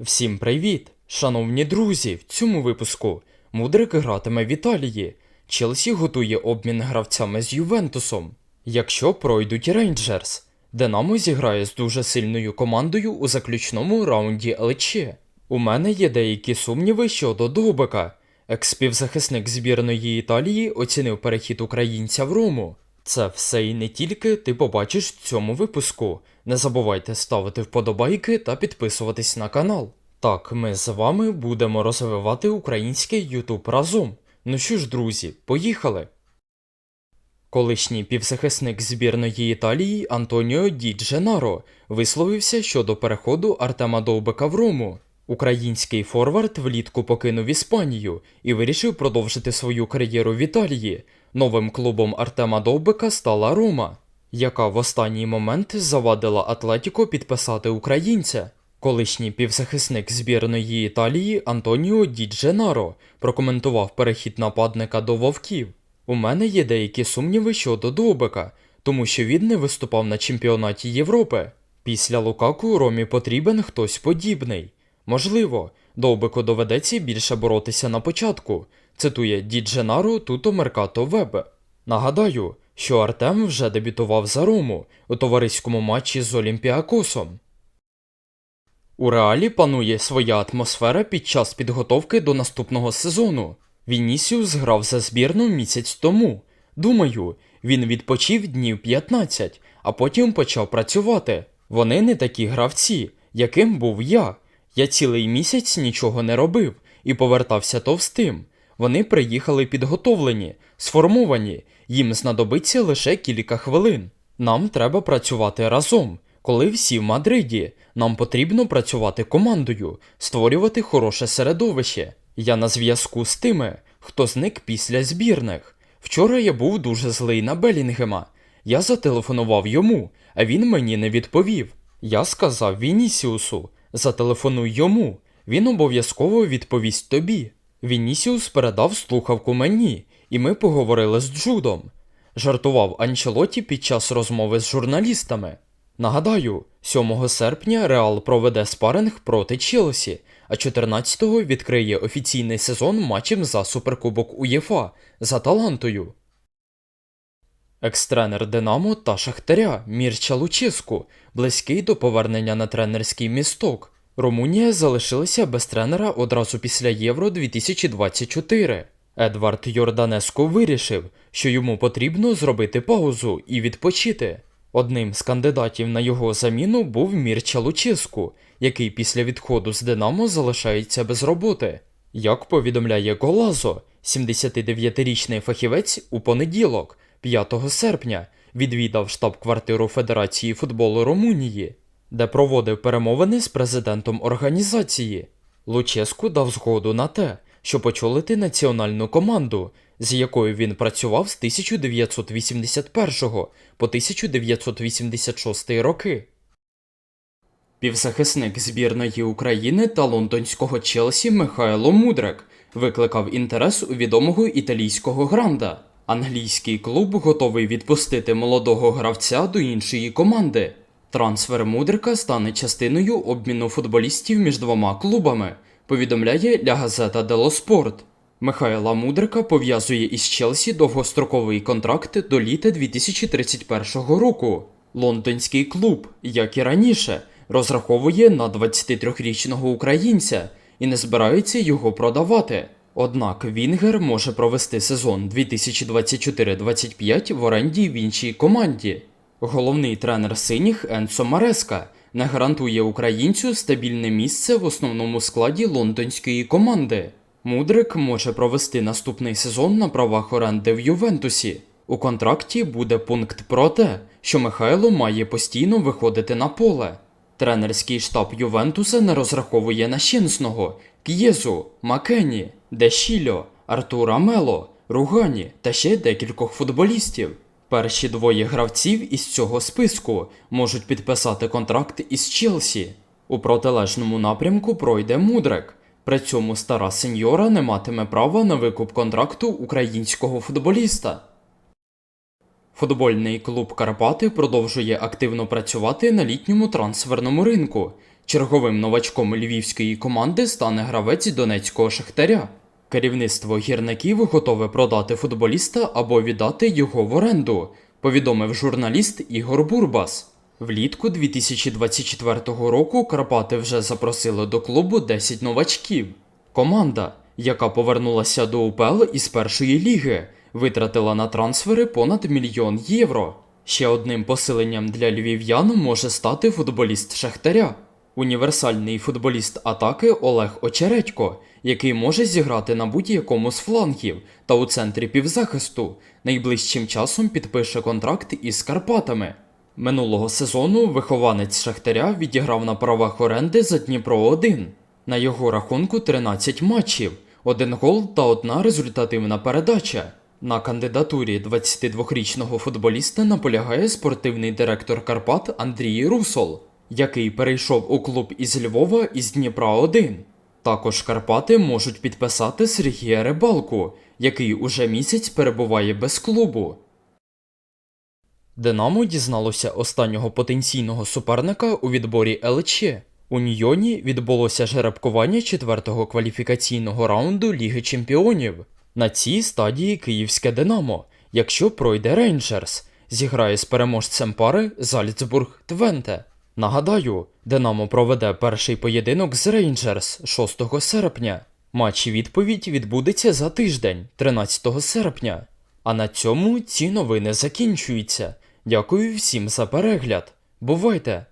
Всім привіт! Шановні друзі, в цьому випуску Мудрик гратиме в Італії. Челсі готує обмін гравцями з Ювентусом. Якщо пройдуть Рейнджерс, Динамо зіграє з дуже сильною командою у заключному раунді ЛЧ. У мене є деякі сумніви щодо Довбика. Екс-співзахисник збірної Італії оцінив перехід українця в Рому. Це все і не тільки ти побачиш в цьому випуску. Не забувайте ставити вподобайки та підписуватись на канал. Так, ми з вами будемо розвивати український Ютуб разом. Ну що ж, друзі, поїхали! Колишній півзахисник збірної Італії Антоніо Ді Дженаро висловився щодо переходу Артема Довбика в Рому. Український форвард влітку покинув Іспанію і вирішив продовжити свою кар'єру в Італії. Новим клубом Артема Довбика стала Рома, яка в останній момент завадила Атлетіко підписати українця. Колишній півзахисник збірної Італії Антоніо Ді Дженаро прокоментував перехід нападника до вовків. У мене є деякі сумніви щодо Довбика, тому що він не виступав на чемпіонаті Європи. Після Лукаку Ромі потрібен хтось подібний. Можливо, Довбику доведеться більше боротися на початку, цитує Ді Дженаро Туто Меркато Веб. Нагадаю, що Артем вже дебютував за Рому у товариському матчі з Олімпіакосом. У реалі панує своя атмосфера під час підготовки до наступного сезону. Вінісіус грав за збірну місяць тому. Думаю, він відпочив днів 15, а потім почав працювати. Вони не такі гравці, яким був я. Я цілий місяць нічого не робив і повертався товстим. Вони приїхали підготовлені, сформовані, їм знадобиться лише кілька хвилин. Нам треба працювати разом. Коли всі в Мадриді, нам потрібно працювати командою, створювати хороше середовище. Я на зв'язку з тими, хто зник після збірних. Вчора я був дуже злий на Белінгема. Я зателефонував йому, а він мені не відповів. Я сказав Вінісіусу: зателефонуй йому, він обов'язково відповість тобі. Вінісіус передав слухавку мені, і ми поговорили з Джудом. Жартував Анчелоті під час розмови з журналістами. Нагадаю, 7 серпня Реал проведе спаринг проти Челсі, а 14-го відкриє офіційний сезон матчем за Суперкубок УЄФА з Аталантою. Екс-тренер Динамо та Шахтаря Мірча Луческу близький до повернення на тренерський місток. Румунія залишилася без тренера одразу після Євро 2024. Едвард Йорданеско вирішив, що йому потрібно зробити паузу і відпочити. Одним з кандидатів на його заміну був Мірча Луческу, який після відходу з Динамо залишається без роботи. Як повідомляє Голазо, 79-річний фахівець у понеділок, 5 серпня, відвідав штаб-квартиру Федерації футболу Румунії, де проводив перемовини з президентом організації. Луческу дав згоду на те, щоб очолити національну команду, з якою він працював з 1981 по 1986 роки. Півзахисник збірної України та лондонського Челсі Михайло Мудрик викликав інтерес у відомого італійського гранда. Англійський клуб готовий відпустити молодого гравця до іншої команди. Трансфер Мудрика стане частиною обміну футболістів між двома клубами, повідомляє Ля Газета Дело Спорт. Михайла Мудрика пов'язує із Челсі довгостроковий контракт до літа 2031 року. Лондонський клуб, як і раніше, розраховує на 23-річного українця і не збирається його продавати. Однак Вінгер може провести сезон 2024-25 в оренді в іншій команді. Головний тренер синіх Енсо Мареска не гарантує українцю стабільне місце в основному складі лондонської команди. Мудрик може провести наступний сезон на правах оренди в Ювентусі. У контракті буде пункт про те, що Михайло має постійно виходити на поле. Тренерський штаб Ювентуса не розраховує на Щенсного, К'єзу, Макені, Дешільо, Артура Мело, Ругані та ще декількох футболістів. Перші двоє гравців із цього списку можуть підписати контракт із Челсі. У протилежному напрямку пройде Мудрик. При цьому стара сеньора не матиме права на викуп контракту українського футболіста. Футбольний клуб Карпати продовжує активно працювати на літньому трансферному ринку. Черговим новачком львівської команди стане гравець донецького шахтаря. Керівництво гірників готове продати футболіста або віддати його в оренду, повідомив журналіст Ігор Бурбас. Влітку 2024 року Карпати вже запросили до клубу 10 новачків. Команда, яка повернулася до УПЛ із першої ліги, витратила на трансфери понад мільйон євро. Ще одним посиленням для львів'ян може стати футболіст Шахтаря. Універсальний футболіст атаки Олег Очередько, який може зіграти на будь-якому з флангів та у центрі півзахисту, найближчим часом підпише контракт із Карпатами. Минулого сезону вихованець Шахтаря відіграв на правах оренди за Дніпро 1. На його рахунку 13 матчів, один гол та одна результативна передача. На кандидатурі 22-річного футболіста наполягає спортивний директор Карпат Андрій Русол, який перейшов у клуб із Львова із Дніпра 1. Також Карпати можуть підписати Сергія Рибалку, який уже місяць перебуває без клубу. Динамо дізналося останнього потенційного суперника у відборі ЛЧ. У Ньйоні відбулося жеребкування четвертого кваліфікаційного раунду Ліги Чемпіонів. На цій стадії київське Динамо, якщо пройде Рейнджерс, зіграє з переможцем пари Зальцбург Твенте. Нагадаю, Динамо проведе перший поєдинок з Рейнджерс 6 серпня. Матч відповідь відбудеться за тиждень, 13 серпня. А на цьому ці новини закінчуються. Дякую всім за перегляд. Бувайте!